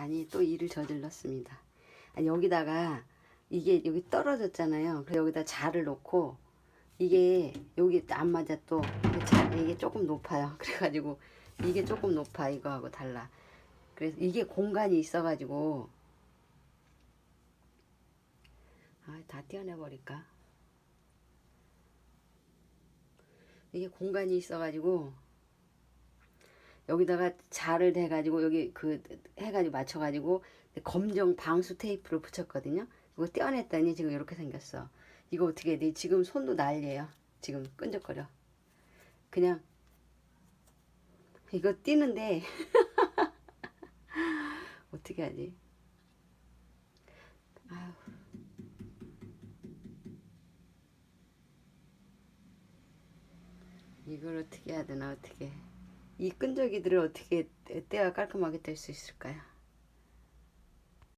아니 또 일을 저질렀습니다. 아니, 여기다가 이게 여기 떨어졌잖아요. 그래서 여기다 자를 놓고 이게 여기 안 맞아 또 이게 조금 높아요. 그래가지고 이게 조금 높아 이거하고 달라. 그래서 이게 공간이 있어가지고 아 다 떼어내 버릴까? 이게 공간이 있어가지고 여기다가 자를 대가지고 여기 그 해가지고 맞춰가지고 검정 방수 테이프를 붙였거든요. 이거 떼어냈더니 지금 이렇게 생겼어. 이거 어떻게 해야 돼? 지금 손도 난리예요. 지금 끈적거려. 그냥 이거 띄는데 어떻게 하지? 아휴. 이걸 어떻게 해야 되나 어떻게 이 끈적이들을 어떻게 떼- 떼야 깔끔하게 뗄 수 있을까요?